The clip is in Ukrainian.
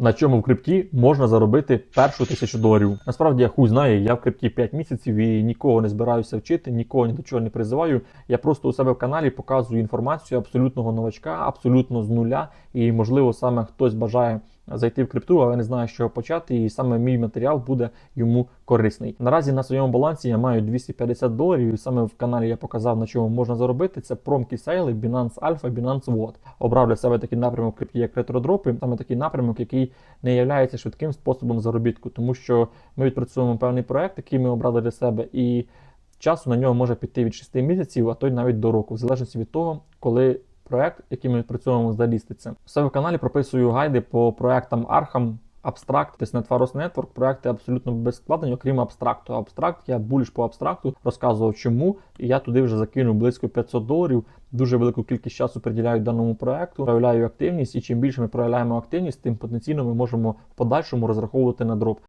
на чому в крипті можна заробити першу тисячу доларів. Насправді я хуй знаю, я в крипті 5 місяців і нікого не збираюся вчити, нікого ні до чого не призиваю. Я просто у себе в каналі показую інформацію абсолютного новачка, абсолютно з нуля. І можливо саме хтось бажає зайти в крипту, але не знає, з чого почати, і саме мій матеріал буде йому корисний. Наразі на своєму балансі я маю 250 доларів, і саме в каналі я показав на чому можна заробити. Це промкі сейли, Binance Alpha, Binance Watt. Обрав для себе такий напрямок як ретродропи, саме такий напрямок, який не є швидким способом заробітку, тому що ми відпрацюємо певний проект, який ми обрали для себе, і часу на нього може піти від 6 місяців, а то й навіть до року, в залежності від того, коли проект, який ми відпрацьовуємо, заліститься. В себе в каналі прописую гайди по проектам Abstract, тобто Netfaros Network, проекти абсолютно безскладні, окрім абстракту. Абстракт, я більш по абстракту розказував чому, і я туди вже закинув близько 500 доларів. Дуже велику кількість часу приділяю даному проекту, проявляю активність, і чим більше ми проявляємо активність, тим потенційно ми можемо в подальшому розраховувати на дроп.